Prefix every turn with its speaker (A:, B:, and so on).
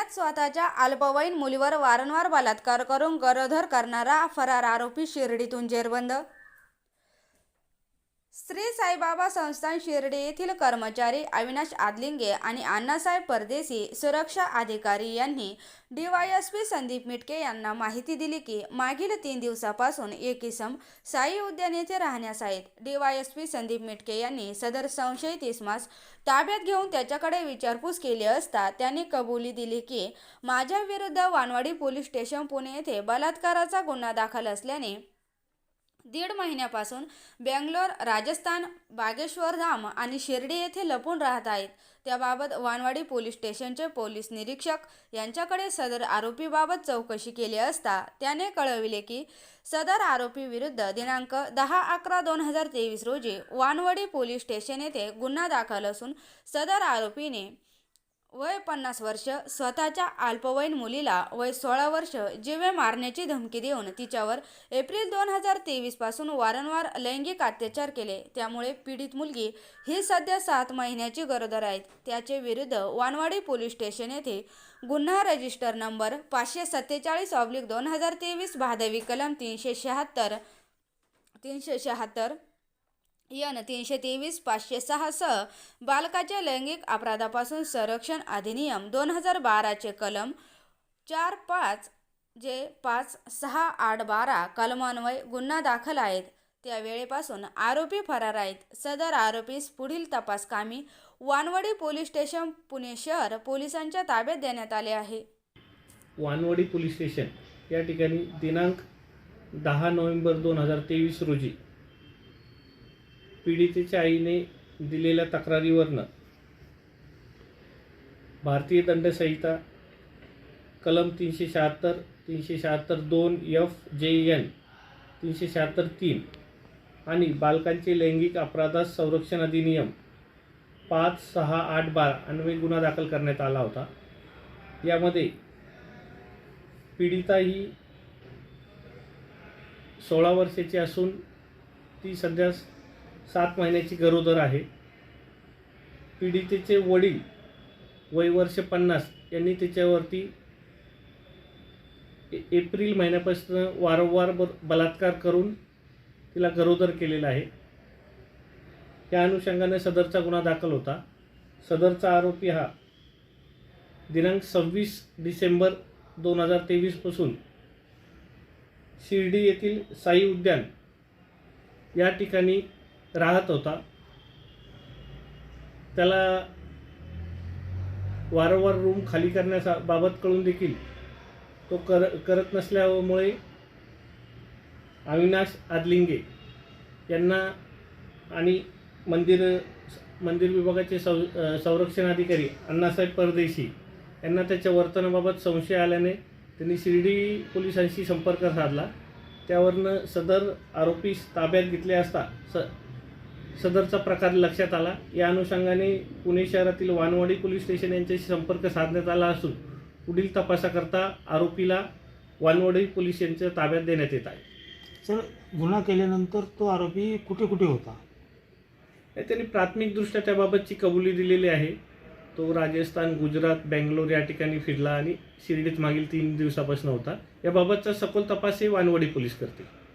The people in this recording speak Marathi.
A: पुण्यात स्वतःच्या अल्पवयीन मुलीवर वारंवार बलात्कार करून गरोदर करणारा फरार आरोपी शिर्डीतून जेरबंद श्री साईबाबा संस्थान शिर्डी येथील कर्मचारी अविनाश आदलिंगे आणि अण्णासाहेब परदेशी सुरक्षा अधिकारी यांनी डीवायएसपी संदीप मिटके यांना माहिती दिली की मागील तीन दिवसापासून एक इसम साई उद्यान येथे राहण्यास आहेत. डीवायएसपी संदीप मिटके यांनी सदर संशयित इसमास ताब्यात घेऊन त्याच्याकडे विचारपूस केली असता त्यांनी कबुली दिली की माझ्या विरुद्ध वानवाडी पोलीस स्टेशन पुणे येथे बलात्काराचा गुन्हा दाखल असल्याने दीड महिन्यापासून बेंगलोर राजस्थान बागेश्वर धाम आणि शिर्डी येथे लपून राहत आहेत. त्याबाबत वानवाडी पोलीस स्टेशनचे पोलीस निरीक्षक यांच्याकडे सदर आरोपीबाबत चौकशी केली असता त्याने कळविले की सदर आरोपी विरुद्ध दिनांक दहा अकरा दोन हजार तेवीस रोजी वानवडी पोलीस स्टेशन येथे गुन्हा दाखल असून सदर आरोपीने वय पन्नास वर्ष स्वतःच्या अल्पवयीन मुलीला वय सोळा वर्ष जीवे मारण्याची धमकी देऊन तिच्यावर एप्रिल दोन हजार तेवीसपासून वारंवार लैंगिक अत्याचार केले. त्यामुळे पीडित मुलगी ही सध्या सात महिन्याची गरोदर आहेत त्याचे विरुद्ध वानवाडी पोलीस स्टेशन येथे गुन्हा रजिस्टर नंबर पाचशे सत्तेचाळीस ऑब्लिक दोन हजार तेवीस भादवी कलम तीनशे शहात्तर तीनशे शहात्तर यन तीनशे तेवीस पाचशे सहा सह बालकाच्या लैंगिक अपराधापासून संरक्षण अधिनियम दोन हजार बाराचे कलम चार पाच जे पाच सहा आठ बारा कलमान्वये गुन्हा दाखल आहेत. त्या वेळेपासून आरोपी फरार आहेत. सदर आरोपीस पुढील तपास कामी वानवडी पोलीस स्टेशन पुणे शहर पोलिसांच्या ताब्यात देण्यात आले आहे.
B: वानवडी पोलीस स्टेशन या ठिकाणी दिनांक दहा नोव्हेंबर दोन हजार तेवीस रोजी पीडितेच्या आईने दिलेल्या तक्रारीवरनं भारतीय दंडसंहिता कलम तीनशे शहात्तर तीनशे शहात्तर दोन एफ जे एन तीनशे शहात्तर तीन आणि बालकांचे लैंगिक अपराधास संरक्षण अधिनियम पाच सहा आठ बारा अन्वये गुन्हा दाखल करण्यात आला होता. यामध्ये पीडिता ही सोळा वर्षाची असून ती सध्या सात महिन्याची गरोदर आहे. पीडितेचे वडील वय वर्ष पन्नास यांनी तिच्यावरती ए- एप्रिल महिन्यापासून वारंवार ब बलात्कार करून तिला गरोदर केलेला आहे. त्या अनुषंगाने सदरचा गुन्हा दाखल होता. सदरचा आरोपी हा दिनांक सव्वीस डिसेंबर दोन हजार तेवीसपासून शिर्डी येथील साई उद्यान या ठिकाणी राहत होता. त्याला वारंवार रूम खाली करण्याबाबत कळून देखील तो कर करत नसल्यामुळे अविनाश आदलिंगे यांना आणि मंदिर मंदिर विभागाचे सौ संरक्षण अधिकारी अण्णासाहेब परदेशी यांना त्याच्या वर्तनाबाबत संशय आल्याने त्यांनी शिर्डी पोलिसांशी संपर्क साधला. त्यावरनं सदर आरोपी ताब्यात घेतले असता स सदरचा प्रकार लक्षात आला. या अनुषंगाने पुणे शहरातील वानवाडी पोलीस स्टेशन यांच्याशी संपर्क साधण्यात आला असून पुढील तपासाकरता आरोपीला वानवाडी पोलीस यांच्या ताब्यात देण्यात येत आहे.
C: सर गुन्हा केल्यानंतर तो आरोपी कुठे कुठे होता?
B: त्यांनी प्राथमिकदृष्ट्या त्याबाबतची कबुली दिलेली आहे. तो राजस्थान गुजरात बेंगलोर या ठिकाणी फिरला आणि शिर्डीत मागील तीन दिवसापासून होता. याबाबतचा सखोल तपास हे वानवडी पोलीस करतील.